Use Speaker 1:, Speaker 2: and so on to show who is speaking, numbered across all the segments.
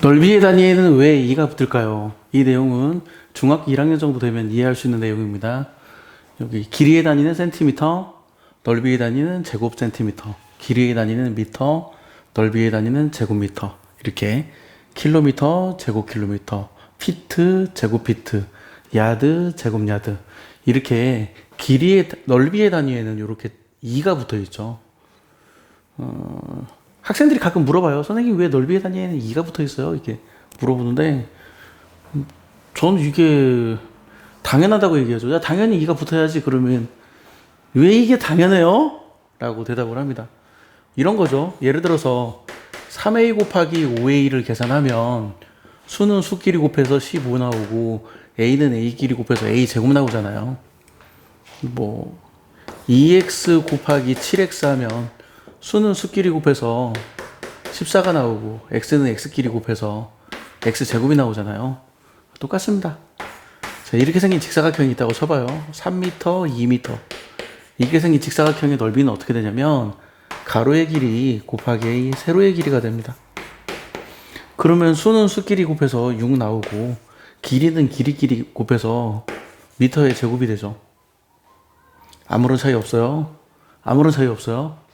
Speaker 1: 넓이의 단위에는 왜 2가 붙을까요? 이 내용은 중학교 1학년 정도 되면 이해할 수 있는 내용입니다. 여기 길이의 단위는 센티미터, 넓이의 단위는 제곱 센티미터, 길이의 단위는 미터, 넓이의 단위는 제곱미터. 이렇게 킬로미터, 제곱킬로미터, 피트, 제곱피트, 야드, 제곱야드. 이렇게 길이의 넓이의 단위에는 이렇게 2가 붙어 있죠. 어, 학생들이 가끔 물어봐요. 선생님 왜 넓이의 단위에는 2가 붙어 있어요? 이렇게 물어보는데 음, 저는 이게 당연하다고 얘기하죠. 야, 당연히 2가 붙어야지 그러면 왜 이게 당연해요? 라고 대답을 합니다. 이런 거죠. 예를 들어서 3a 곱하기 5a를 계산하면 수는 수끼리 곱해서 15 나오고 a는 a끼리 곱해서 a 제곱 나오잖아요. 뭐 2x 곱하기 7x 하면 수는 수끼리 곱해서 14가 나오고 x는 x끼리 곱해서 x 제곱이 나오잖아요. 똑같습니다. 자, 이렇게 생긴 직사각형이 있다고 쳐봐요. 3m, 2m. 이렇게 생긴 직사각형의 넓이는 어떻게 되냐면 가로의 길이 곱하기 세로의 길이가 됩니다. 그러면 수는 수끼리 곱해서 6 나오고 길이는 길이끼리 곱해서 미터의 제곱이 되죠. 아무런 차이 없어요. 아무런 차이 없어요.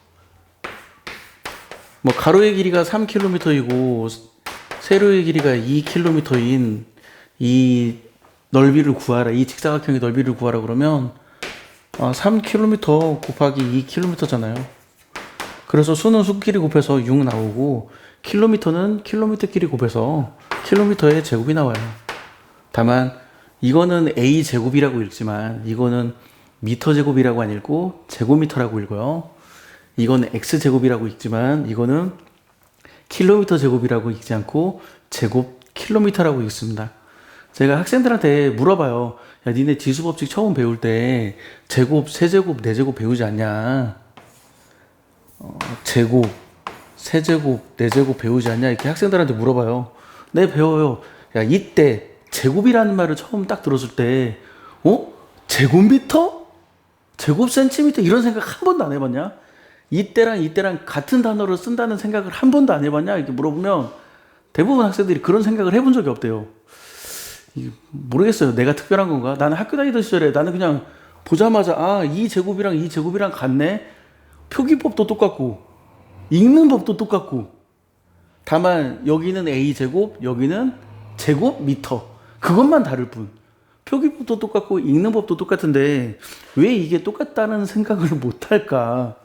Speaker 1: 뭐 가로의 길이가 3km이고 세로의 길이가 2km인 이 넓이를 구하라. 이 직사각형의 넓이를 구하라 그러면 아, 3km 곱하기 2km잖아요. 그래서 수는 수끼리 곱해서 6 나오고 킬로미터는 킬로미터끼리 곱해서 킬로미터의 제곱이 나와요. 다만 이거는 a 제곱이라고 읽지만 이거는 미터 제곱이라고 안 읽고 제곱미터라고 읽어요. 이거는 x 제곱이라고 읽지만 이거는 킬로미터 제곱이라고 읽지 않고 제곱 킬로미터라고 읽습니다. 제가 학생들한테 물어봐요. 야, 니네 지수 법칙 처음 배울 때 제곱, 세제곱, 네제곱 배우지 않냐? 어, 제곱, 세제곱, 네제곱 배우지 않냐? 이렇게 학생들한테 물어봐요. 네, 배워요. 야, 이때 제곱이라는 말을 처음 딱 들었을 때, 어? 제곱미터? 제곱 센티미터? 이런 생각 한 번도 안 해봤냐? 이때랑 이때랑 같은 단어를 쓴다는 생각을 한 번도 안 해봤냐? 이렇게 물어보면 대부분 학생들이 그런 생각을 해본 적이 없대요. 모르겠어요. 내가 특별한 건가? 나는 학교 다니던 시절에 나는 그냥 보자마자 아, 이 제곱이랑 이 제곱이랑 같네. 표기법도 똑같고 읽는 법도 똑같고 다만 여기는 a 제곱, 여기는 제곱 미터. 그것만 다를 뿐. 표기법도 똑같고 읽는 법도 똑같은데 왜 이게 똑같다는 생각을 못 할까?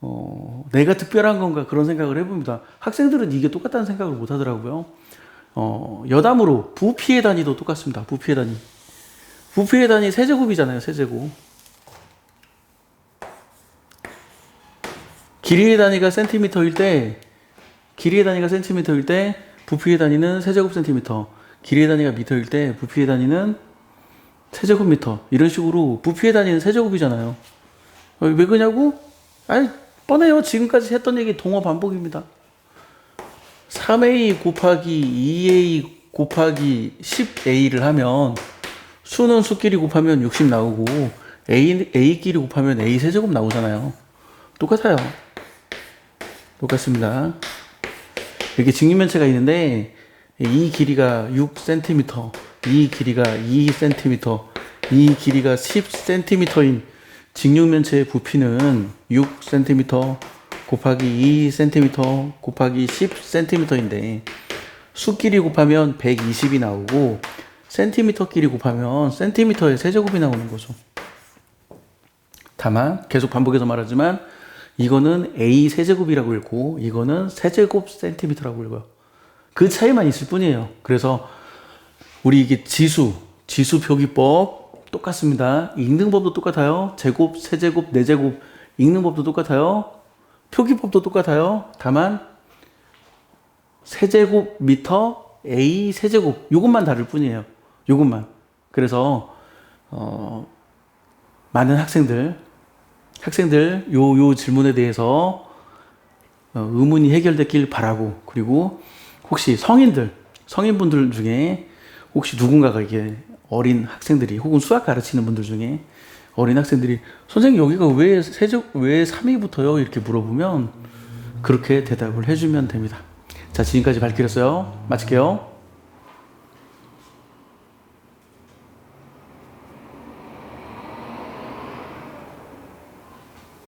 Speaker 1: 어, 내가 특별한 건가 그런 생각을 해봅니다. 학생들은 이게 똑같다는 생각을 못 하더라고요. 어, 여담으로 부피의 단위도 똑같습니다. 부피의 단위. 부피의 단위 세제곱이잖아요. 세제곱. 길이의 단위가 센티미터일 때 길이의 단위가 센티미터일 때 부피의 단위는 세제곱 센티미터. 길이의 단위가 미터일 때 부피의 단위는 세제곱 미터. 이런 식으로 부피의 단위는 세제곱이잖아요. 어, 왜 그러냐고? 아니 뻔해요. 지금까지 했던 얘기 동어 반복입니다. 3a 곱하기 2a 곱하기 10a를 하면 수는 수끼리 곱하면 60 나오고 a a끼리 곱하면 a 세제곱 나오잖아요. 똑같아요. 똑같습니다. 이렇게 직립면체가 있는데 이 길이가 6cm, 이 길이가 2cm, 이 길이가 10cm인 직육면체의 부피는 6cm 곱하기 2cm 곱하기 10cm인데 수끼리 곱하면 120이 나오고 센티미터끼리 곱하면 센티미터의 세제곱이 나오는 거죠. 다만 계속 반복해서 말하지만 이거는 a 세제곱이라고 읽고 이거는 세제곱 센티미터라고 읽어요. 그 차이만 있을 뿐이에요. 그래서 우리 이게 지수, 지수 표기법 똑같습니다. 읽는 법도 똑같아요. 제곱, 세제곱, 네제곱 읽는 법도 똑같아요. 표기법도 똑같아요. 다만 세제곱 미터 a 세제곱 요것만 다를 뿐이에요. 요것만. 그래서 어 많은 학생들 학생들 요 요 질문에 대해서 어, 의문이 해결됐길 바라고 그리고 혹시 성인들 성인분들 중에 혹시 누군가가 이게 어린 학생들이 혹은 수학 가르치는 분들 중에 어린 학생들이 선생님 여기가 왜 세적 왜 3위부터요 이렇게 물어보면 그렇게 대답을 해주면 됩니다. 자, 지금까지 발길이었어요. 마칠게요.